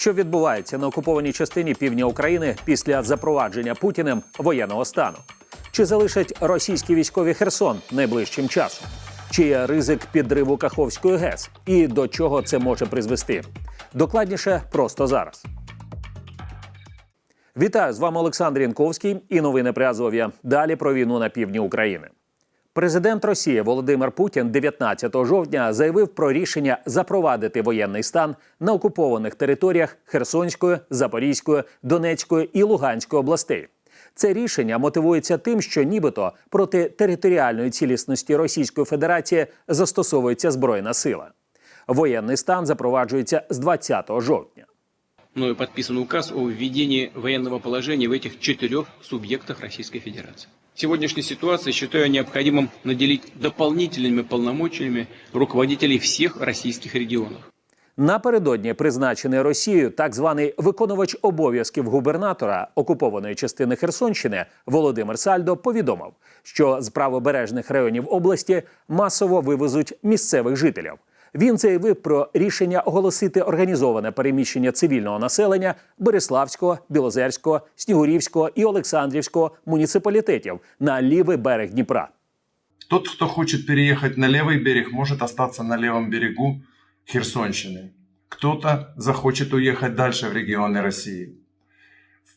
Що відбувається на окупованій частині півдня України після запровадження Путіним воєнного стану? Чи залишать російські військові Херсон найближчим часом? Чи є ризик підриву Каховської ГЕС? І до чого це може призвести? Докладніше просто зараз. Вітаю з вами Олександр Янковський і новини при Азов'я. Далі про війну на півдні України. Президент Росії Володимир Путін 19 жовтня заявив про рішення запровадити воєнний стан на окупованих територіях Херсонської, Запорізької, Донецької і Луганської областей. Це рішення мотивується тим, що нібито проти територіальної цілісності Російської Федерації застосовується збройна сила. Воєнний стан запроваджується з 20 жовтня. мною подписан указ о введении военного положения в этих четырех субъектах Российской Федерации. Сегодняшней ситуации считаю необходимым наделить дополнительными полномочиями руководителей всех российских регионов. Напередодні призначений Росією так званий виконувач обов'язків губернатора окупованої частини Херсонщини Володимир Сальдо повідомив, що з правобережних районів області масово вивезуть місцевих жителів. Він заявив про рішення оголосити організоване переміщення цивільного населення Береславського, Білозерського, Снігурівського і Олександрівського муніципалітетів на лівий берег Дніпра. Тот, кто хочет переехать на левый берег, может остаться на левом берегу Херсонщины. Кто-то захочет уехать дальше в регионы России.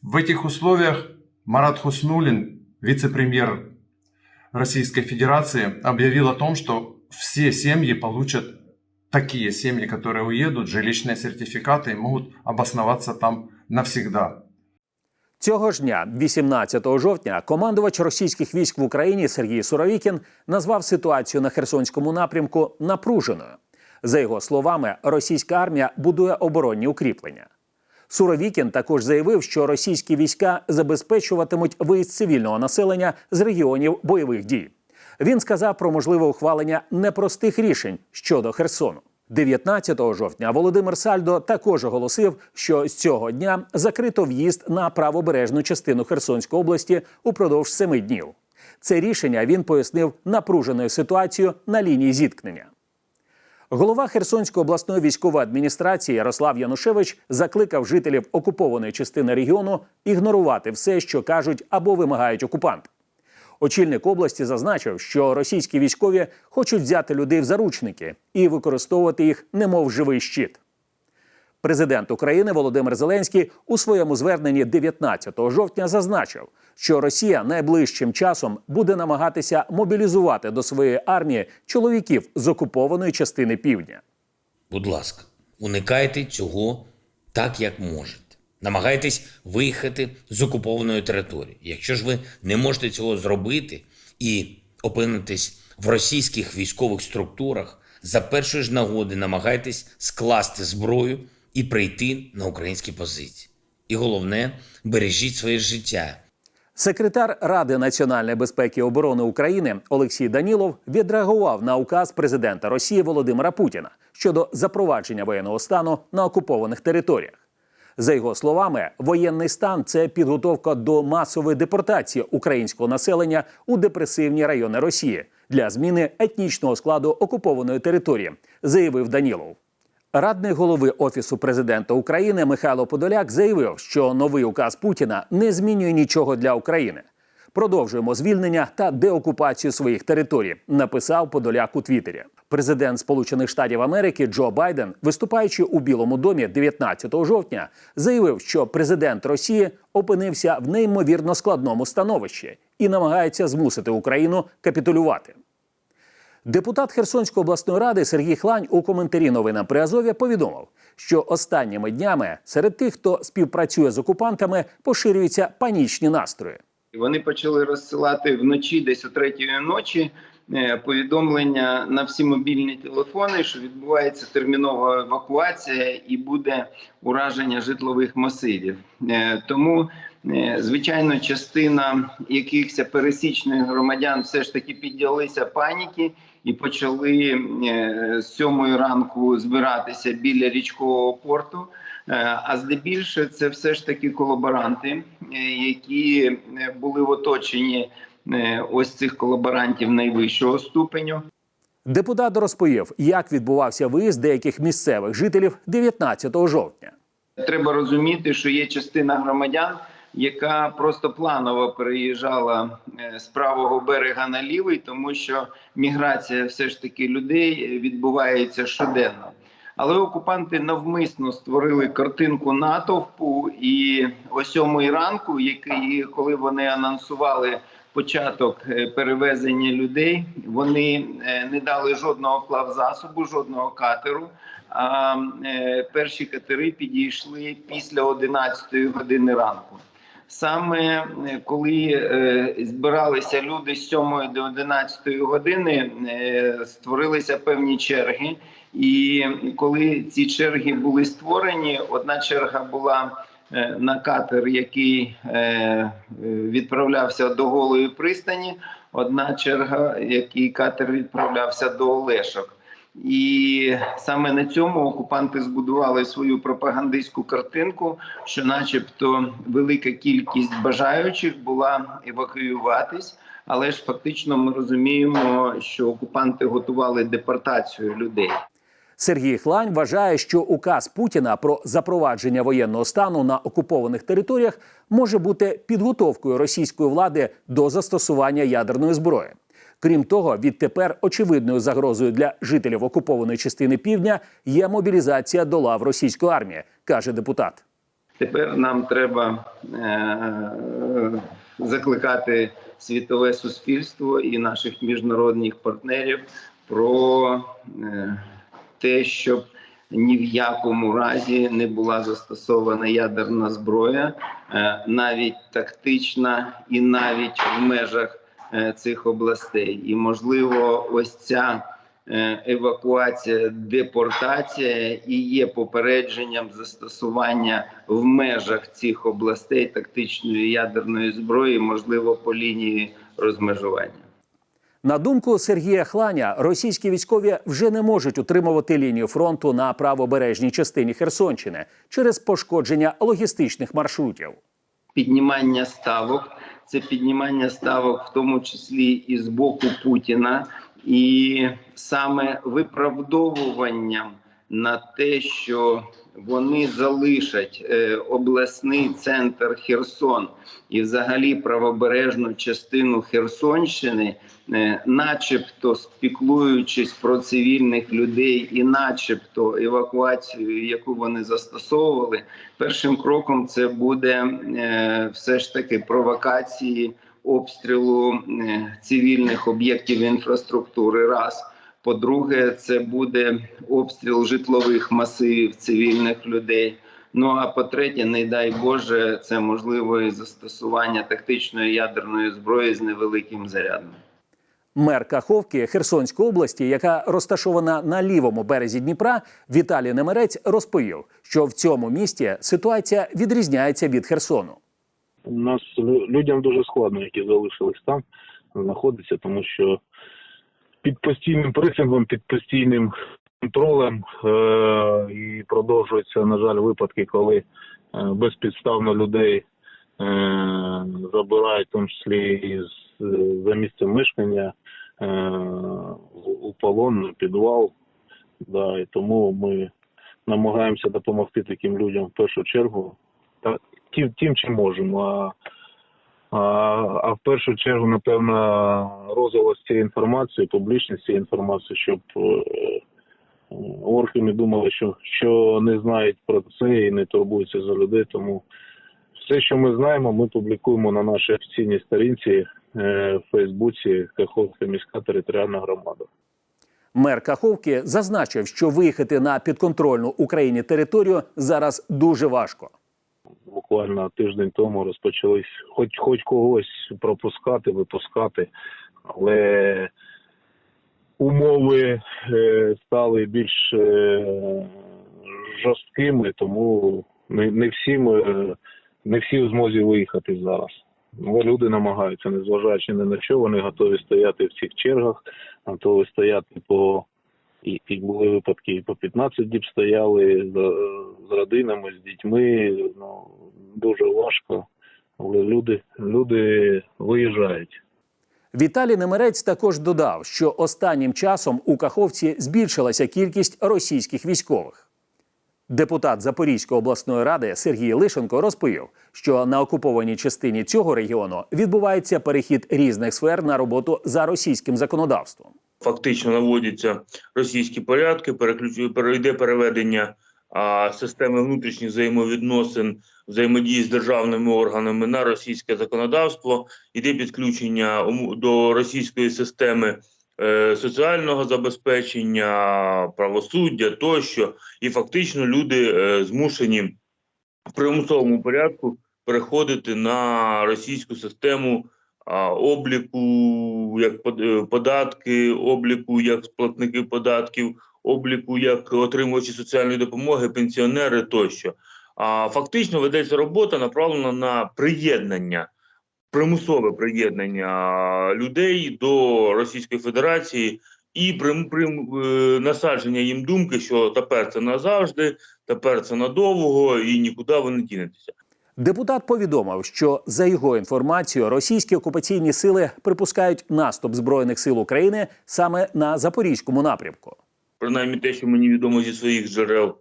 В этих условиях Марат Хуснулин, вице-премьер Российской Федерации, объявил о том, что все семьи получат такие семьи, которые уедут, жилищные сертификаты и могут обосноваться там навсегда. Цього ж дня, 18 жовтня, командувач російських військ в Україні Сергій Суровікін назвав ситуацію на Херсонському напрямку напруженою. За його словами, російська армія будує оборонні укріплення. Суровікін також заявив, що російські війська забезпечуватимуть виїзд цивільного населення з регіонів бойових дій. Він сказав про можливе ухвалення непростих рішень щодо Херсону. 19 жовтня Володимир Сальдо також оголосив, що з цього дня закрито в'їзд на правобережну частину Херсонської області упродовж семи днів. Це рішення він пояснив напруженою ситуацією на лінії зіткнення. Голова Херсонської обласної військової адміністрації Ярослав Янушевич закликав жителів окупованої частини регіону ігнорувати все, що кажуть або вимагають окупанти. Очільник області зазначив, що російські військові хочуть взяти людей в заручники і використовувати їх немов живий щит. Президент України Володимир Зеленський у своєму зверненні 19 жовтня зазначив, що Росія найближчим часом буде намагатися мобілізувати до своєї армії чоловіків з окупованої частини півдня. Будь ласка, уникайте цього так, як можете. Намагайтесь виїхати з окупованої території. Якщо ж ви не можете цього зробити і опинитесь в російських військових структурах, за першої ж нагоди намагайтесь скласти зброю і прийти на українські позиції. І головне, бережіть своє життя. Секретар Ради національної безпеки і оборони України Олексій Данілов відреагував на указ президента Росії Володимира Путіна щодо запровадження воєнного стану на окупованих територіях. За його словами, воєнний стан це підготовка до масової депортації українського населення у депресивні райони Росії для зміни етнічного складу окупованої території, заявив Данілов. Радник голови Офісу президента України Михайло Подоляк заявив, що новий указ Путіна не змінює нічого для України. Продовжуємо звільнення та деокупацію своїх територій, написав Подоляк у Твіттері. Президент Сполучених Штатів Америки Джо Байден, виступаючи у Білому домі 19 жовтня, заявив, що президент Росії опинився в неймовірно складному становищі і намагається змусити Україну капітулювати. Депутат Херсонської обласної ради Сергій Хлань у коментарі новинам при Азові повідомив, що останніми днями серед тих, хто співпрацює з окупантами, поширюються панічні настрої. Вони почали розсилати вночі, десь о третій ночі, повідомлення на всі мобільні телефони, що відбувається термінова евакуація і буде ураження житлових масивів. Е, Тому, е, звичайно, частина якихось пересічних громадян все ж таки піддалися паніки і почали е, з сьомої ранку збиратися біля річкового порту. Е, А здебільше це все ж таки колаборанти, е, які е, були в оточенні е, ось цих колаборантів найвищого ступеню. Депутат розповів, як відбувався виїзд деяких місцевих жителів 19 жовтня. Треба розуміти, що є частина громадян, яка просто планово переїжджала е, з правого берега на лівий, тому що міграція все ж таки людей відбувається щоденно. Але окупанти навмисно створили картинку натовпу, і о сьомої ранку, який, коли вони анонсували початок е, перевезення людей, вони е, не дали жодного плавзасобу, жодного катеру. А е, перші катери підійшли після 11 години ранку. Саме коли збиралися люди з 7 до 11 години, створилися певні черги. І коли ці черги були створені, одна черга була на катер, який е, е, відправлявся до голої пристані, одна черга, який катер відправлявся до Олешок. І саме на цьому окупанти збудували свою пропагандистську картинку, що, начебто, велика кількість бажаючих була евакуюватись, але ж фактично ми розуміємо, що окупанти готували депортацію людей. Сергій Хлань вважає, що указ Путіна про запровадження воєнного стану на окупованих територіях може бути підготовкою російської влади до застосування ядерної зброї. Крім того, відтепер очевидною загрозою для жителів окупованої частини півдня є мобілізація до лав російської армії, каже депутат. Тепер нам треба е- закликати світове суспільство і наших міжнародних партнерів про е- те, щоб ні в якому разі не була застосована ядерна зброя, е- навіть тактична, і навіть в межах е- цих областей. І можливо, ось ця е, евакуація, депортація і є попередженням застосування в межах цих областей тактичної ядерної зброї, можливо, по лінії розмежування. На думку Сергія Хланя, російські військові вже не можуть утримувати лінію фронту на правобережній частині Херсонщини через пошкодження логістичних маршрутів. піднімання ставок, це піднімання ставок, в тому числі і з боку Путіна, і саме виправдовуванням на те, що вони залишать е, обласний центр Херсон і, взагалі, правобережну частину Херсонщини, е, начебто спіклуючись про цивільних людей, і, начебто, евакуацію, яку вони застосовували, першим кроком це буде е, все ж таки провокації обстрілу цивільних об'єктів інфраструктури. Раз по-друге, це буде обстріл житлових масивів цивільних людей. Ну а по-третє, не дай Боже, це можливо і застосування тактичної ядерної зброї з невеликим зарядом. Мер Каховки Херсонської області, яка розташована на лівому березі Дніпра, Віталій Немерець розповів, що в цьому місті ситуація відрізняється від Херсону. У нас людям дуже складно, які залишились там, знаходитися, тому що під постійним пресингом, під постійним контролем е- і продовжуються, на жаль, випадки, коли е- безпідставно людей е- забирають, в тому числі і з, е, за місцем мешкання е- у полон, підвал. Да, і тому ми намагаємося допомогти таким людям в першу чергу. Так, тим, тим чим можемо. А, а, в першу чергу, напевно, розголос цієї інформації, публічність цієї інформації, щоб е, орки не думали, що, що не знають про це і не турбуються за людей. Тому все, що ми знаємо, ми публікуємо на нашій офіційній сторінці е, в Фейсбуці Каховська міська територіальна громада. Мер Каховки зазначив, що виїхати на підконтрольну Україні територію зараз дуже важко. Буквально тиждень тому розпочались хоч хоч когось пропускати, випускати, але умови е, стали більш е, жорсткими, тому не, не всі ми, не всі в змозі виїхати зараз. Але люди намагаються, незважаючи ні на що, вони готові стояти в цих чергах, готові стояти по і, були випадки, і по 15 діб стояли з родинами, з дітьми. Ну дуже важко, але люди, люди виїжджають. Віталій Немерець також додав, що останнім часом у Каховці збільшилася кількість російських військових. Депутат Запорізької обласної ради Сергій Лишенко розповів, що на окупованій частині цього регіону відбувається перехід різних сфер на роботу за російським законодавством. Фактично наводяться російські порядки, перейде переведення а, системи внутрішніх взаємовідносин, взаємодії з державними органами на російське законодавство, іде підключення до російської системи е, соціального забезпечення, правосуддя тощо, і фактично люди е, змушені в примусовому порядку переходити на російську систему обліку як е, податки, обліку як платники податків, обліку як отримувачі соціальної допомоги, пенсіонери тощо. А фактично ведеться робота направлена на приєднання, примусове приєднання людей до Російської Федерації і прим, прим, е, насадження їм думки, що тепер це назавжди, тепер це надовго і нікуди ви не дінетеся. Депутат повідомив, що за його інформацією, російські окупаційні сили припускають наступ збройних сил України саме на запорізькому напрямку. принаймні те, що мені відомо зі своїх джерел,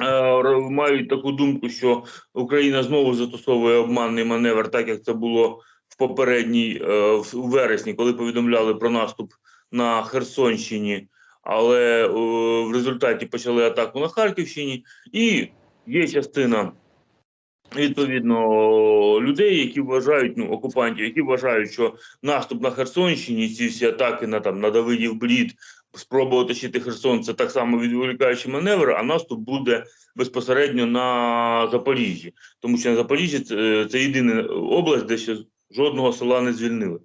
е, мають таку думку, що Україна знову застосовує обманний маневр, так як це було в попередній е, в- вересні, коли повідомляли про наступ на Херсонщині, але е, в результаті почали атаку на Харківщині, і є частина. Відповідно, людей, які вважають, ну окупантів, які вважають, що наступ на Херсонщині, ці всі атаки на там на Давидів Брід, спроба оточити Херсон це так само відволікаючий маневр, а наступ буде безпосередньо на Запоріжжі, тому що на Запоріжжі це, це єдина область, де ще жодного села не звільнили.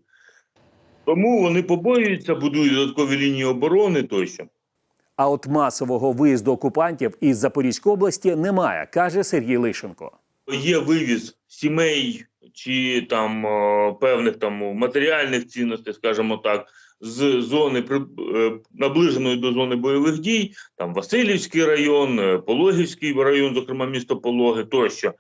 Тому вони побоюються, будують додаткові лінії оборони тощо. А от масового виїзду окупантів із Запорізької області немає, каже Сергій Лишенко. Є вивіз сімей чи там е, певних там матеріальних цінностей, скажімо так, з зони е, наближеної до зони бойових дій, там Васильівський район, е, Пологівський район, зокрема місто Пологи тощо.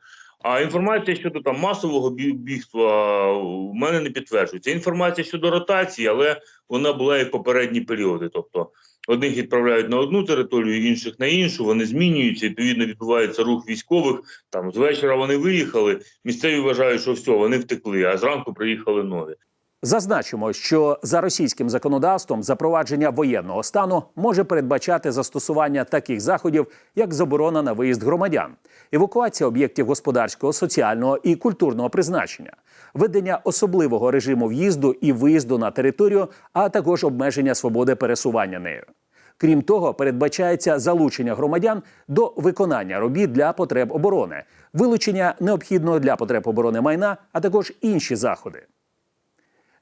А інформація щодо там масового бігства у мене не підтверджується. Інформація щодо ротації, але вона була і в попередні періоди. Тобто одних відправляють на одну територію, інших на іншу. Вони змінюються. Відповідно, відбувається рух військових. Там з вечора вони виїхали. Місцеві вважають, що все, вони втекли, а зранку приїхали нові. Зазначимо, що за російським законодавством запровадження воєнного стану може передбачати застосування таких заходів, як заборона на виїзд громадян, евакуація об'єктів господарського, соціального і культурного призначення, введення особливого режиму в'їзду і виїзду на територію, а також обмеження свободи пересування нею. Крім того, передбачається залучення громадян до виконання робіт для потреб оборони, вилучення необхідного для потреб оборони майна, а також інші заходи.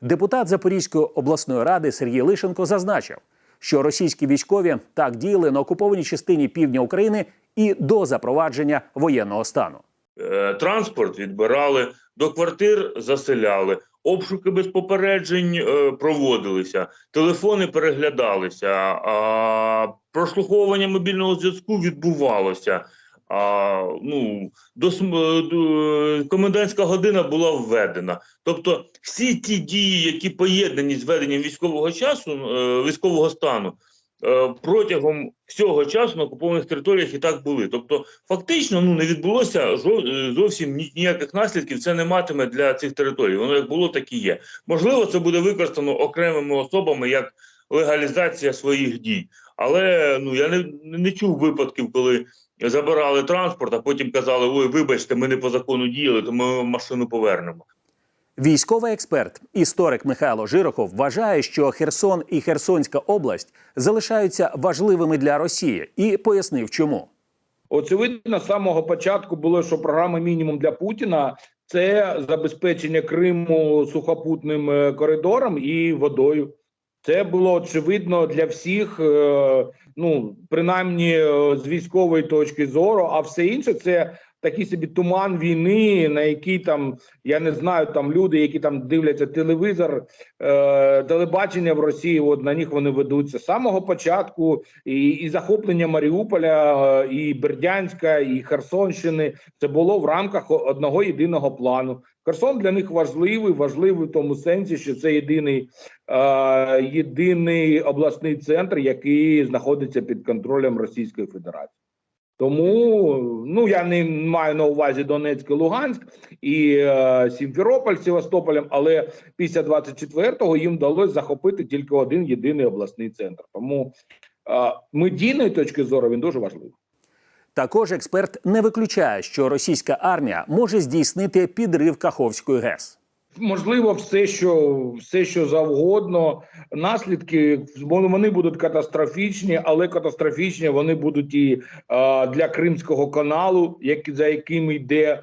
Депутат Запорізької обласної ради Сергій Лишенко зазначив, що російські військові так діяли на окупованій частині півдня України і до запровадження воєнного стану. Е, Транспорт відбирали, до квартир заселяли, обшуки без попереджень е, проводилися, телефони переглядалися, прослуховування мобільного зв'язку відбувалося. А, ну, до, до, комендантська година була введена. Тобто всі ті дії, які поєднані з введенням військового часу, е, військового стану, протягом всього часу на окупованих територіях і так були. Тобто, фактично, ну не відбулося е, зовсім ніяких наслідків. Це не матиме для цих територій. Воно як було, так і є. Можливо, це буде використано окремими особами як легалізація своїх дій. Але ну я не, не чув випадків, коли забирали транспорт, а потім казали: ой, вибачте, ми не по закону діяли, то ми машину повернемо. Військовий експерт, історик Михайло Жирохов вважає, що Херсон і Херсонська область залишаються важливими для Росії, і пояснив, чому. Очевидно, з самого початку було, що програма мінімум для Путіна це забезпечення Криму сухопутним е, коридором і водою. Це було очевидно для всіх, е, ну принаймні е, з військової точки зору, а все інше це такий собі туман війни, на який там я не знаю, там люди, які там дивляться телевізор, е, телебачення в Росії. От на них вони ведуться з самого початку, і, і захоплення Маріуполя, е, і Бердянська, і Херсонщини. Це було в рамках одного єдиного плану. Херсон для них важливий, важливий в тому сенсі, що це єдиний, е, єдиний обласний центр, який знаходиться під контролем Російської Федерації. Тому ну я не маю на увазі Донецьк і Луганськ і е, Сімферополь з Севастополем, але після 24-го їм вдалося захопити тільки один єдиний обласний центр. Тому е, медійної точки зору він дуже важливий. Також експерт не виключає, що російська армія може здійснити підрив Каховської ГЕС. Можливо, все, що все, що завгодно. Наслідки вони будуть катастрофічні, але катастрофічні вони будуть і е, для Кримського каналу, як, за яким йде е,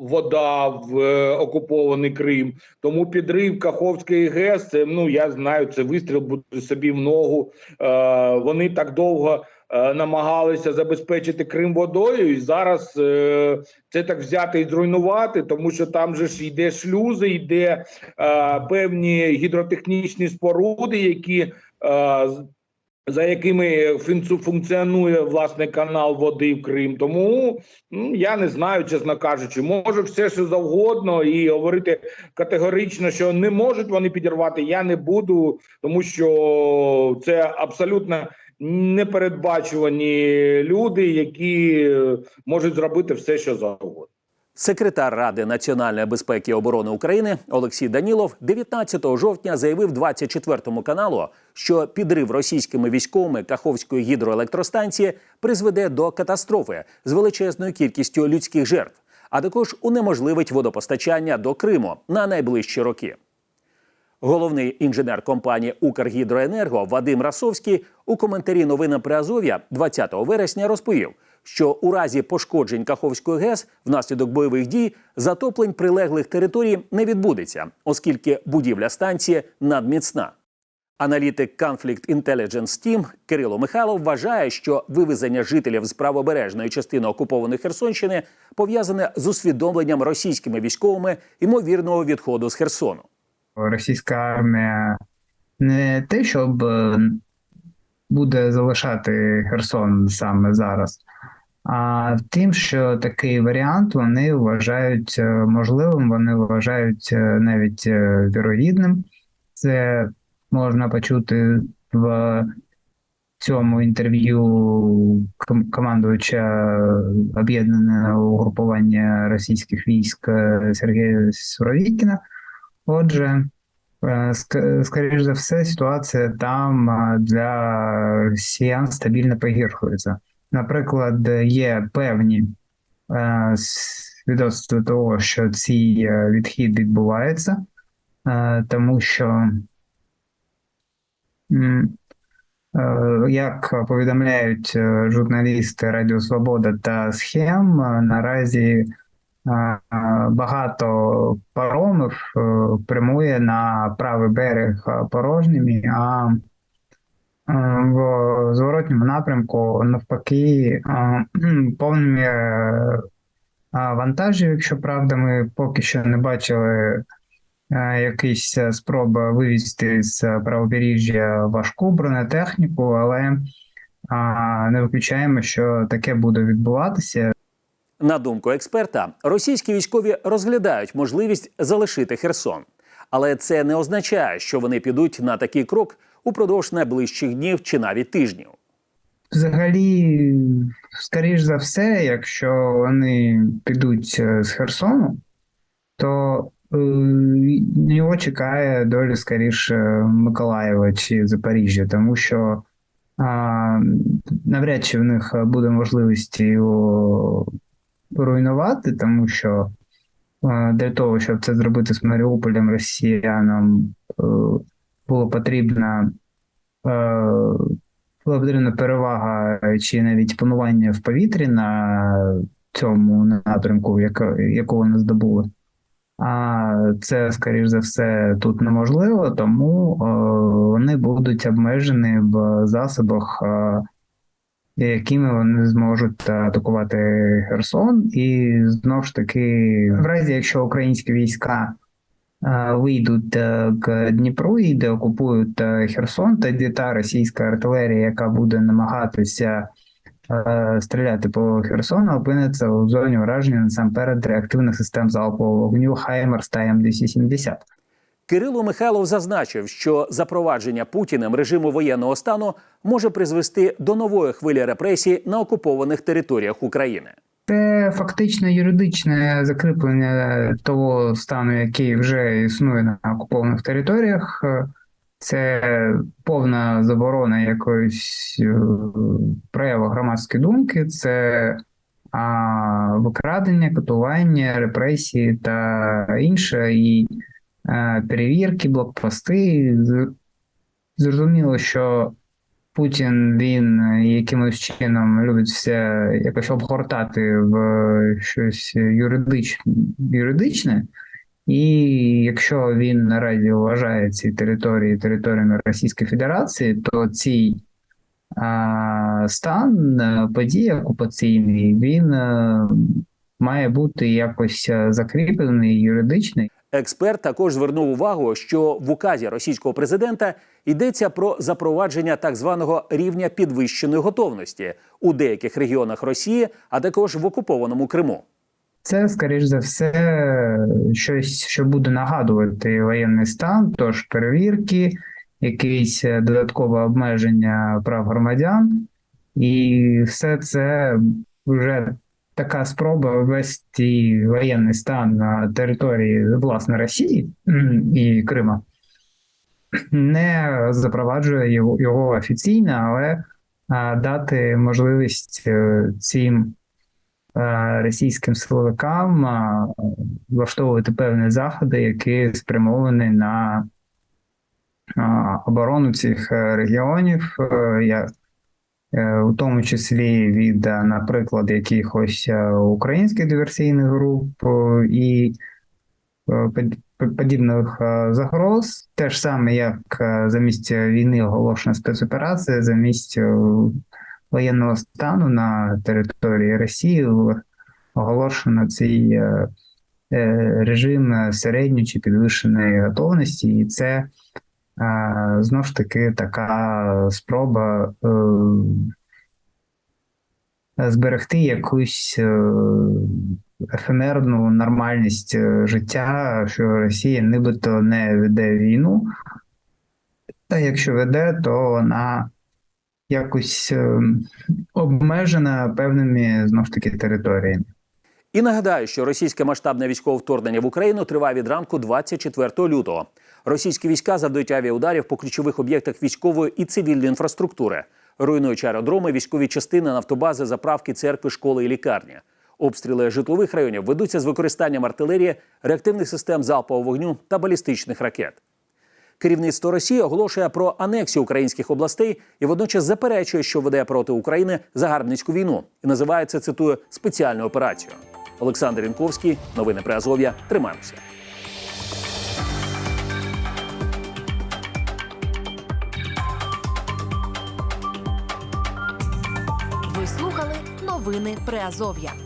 вода в е, окупований Крим. Тому підрив Каховської ГЕС, це ну я знаю, це вистріл буде собі в ногу. Е, вони так довго. Е, Намагалися забезпечити Крим водою, і зараз е, це так взяти і зруйнувати, тому що там же ж йде шлюзи, йде е, певні гідротехнічні споруди, які за якими функціонує власне канал води в Крим. Тому ну, я не знаю, чесно кажучи, може все що завгодно, і говорити категорично, що не можуть вони підірвати. Я не буду, тому що це абсолютно непередбачувані люди, які е, можуть зробити все, що завгодно. Секретар Ради національної безпеки і оборони України Олексій Данілов 19 жовтня заявив 24 каналу, що підрив російськими військовими Каховської гідроелектростанції призведе до катастрофи з величезною кількістю людських жертв, а також унеможливить водопостачання до Криму на найближчі роки. Головний інженер компанії Укргідроенерго Вадим Расовський у коментарі новинам при Азов'я 20 вересня розповів, що у разі пошкоджень Каховської ГЕС внаслідок бойових дій затоплень прилеглих територій не відбудеться, оскільки будівля станції надміцна. Аналітик Conflict Intelligence Team Кирило Михайлов вважає, що вивезення жителів з правобережної частини окупованої Херсонщини пов'язане з усвідомленням російськими військовими ймовірного відходу з Херсону. Російська армія не те, щоб е, буде залишати Херсон саме зараз, а тим, що такий варіант вони вважають е, можливим, вони вважають е, навіть вірогідним. Це можна почути в цьому інтерв'ю командувача об'єднаного угрупування російських військ Сергія Суровікіна. Отже, е, скоріш за все, ситуація там е, для росіян стабільно погіршується. Наприклад, є певні е, свідоцтва того, що цей відхід відбувається, тому що, як повідомляють журналісти Радіо Свобода та Схем, наразі багато паромів е, прямує на правий берег порожніми, а в зворотньому напрямку навпаки повними вантажів, якщо правда, ми поки що не бачили якісь спроби вивізти з правобережжя важку бронетехніку, але не виключаємо, що таке буде відбуватися. На думку експерта, російські військові розглядають можливість залишити Херсон, але це не означає, що вони підуть на такий крок упродовж найближчих днів чи навіть тижнів. Взагалі, скоріш за все, якщо вони підуть е, з Херсону, то е, його чекає доля скоріше Миколаєва чи Запоріжжя, тому що а, навряд чи в них буде можливість його руйнувати, тому що е, для того, щоб це зробити з Маріуполем росіянам, е, було потрібно. е, була потрібна перевага чи навіть панування в повітрі на цьому напрямку, яку вони здобули. А це, скоріш за все, тут неможливо, тому вони будуть обмежені в засобах, якими вони зможуть атакувати Херсон. І знову ж таки, в разі, якщо українські війська е, вийдуть е, к Дніпру і деокупують е, Херсон, тоді та російська артилерія, яка буде намагатися стріляти по Херсону, опиниться у зоні ураження насамперед реактивних систем залпового вогню Хаймерс та М270. Кирило Михайлов зазначив, що запровадження Путіним режиму воєнного стану може призвести до нової хвилі репресій на окупованих територіях України. Це фактично юридичне закріплення того стану, який вже існує на окупованих територіях. Це повна заборона якоїсь е, прояву громадської думки, це а, викрадення, катування, репресії та інше, і перевірки, блокпости. Зрозуміло, що Путін він якимось чином любить все якось обгортати в щось юридич... юридичне, і якщо він наразі вважає ці території територіями Російської Федерації, то цей а, стан е, подій окупаційний він е, має бути якось е, закріплений юридичний. Експерт також звернув увагу, що в указі російського президента йдеться про запровадження так званого рівня підвищеної готовності у деяких регіонах Росії, а також в окупованому Криму. Це, скоріш за все, щось, що буде нагадувати воєнний стан, тож перевірки, якісь е, додаткове обмеження прав громадян, і все це вже така спроба ввести воєнний стан на території власне Росії і Крима. Не запроваджує його, офіційно, але дати можливість е, цим е, російським силовикам влаштовувати певні заходи, які спрямовані на оборону цих е, регіонів, я- е, у тому числі від, е, наприклад, якихось е, українських диверсійних груп е, і е, подібних е, загроз, те ж саме, як е, замість війни оголошена спецоперація, замість е, воєнного стану на території Росії оголошено цей е, е, режим середньої чи підвищеної готовності, і це е, знов ж таки така спроба е, зберегти якусь е, ефемерну нормальність життя, що Росія нібито не веде війну. Та якщо веде, то вона якось обмежена певними знов ж таки територіями. І нагадаю, що російське масштабне військове вторгнення в Україну триває від ранку 24 лютого. Російські війська завдають авіаударів по ключових об'єктах військової і цивільної інфраструктури, руйнуючи аеродроми, військові частини, нафтобази, заправки, церкви, школи і лікарні. Обстріли житлових районів ведуться з використанням артилерії, реактивних систем залпового вогню та балістичних ракет. Керівництво Росії оголошує про анексію українських областей і водночас заперечує, що веде проти України загарбницьку війну і називає це цитую спеціальною операцією. Олександр Інковський, новини при Азов'я. Тримаємося. Новини Приазов'я.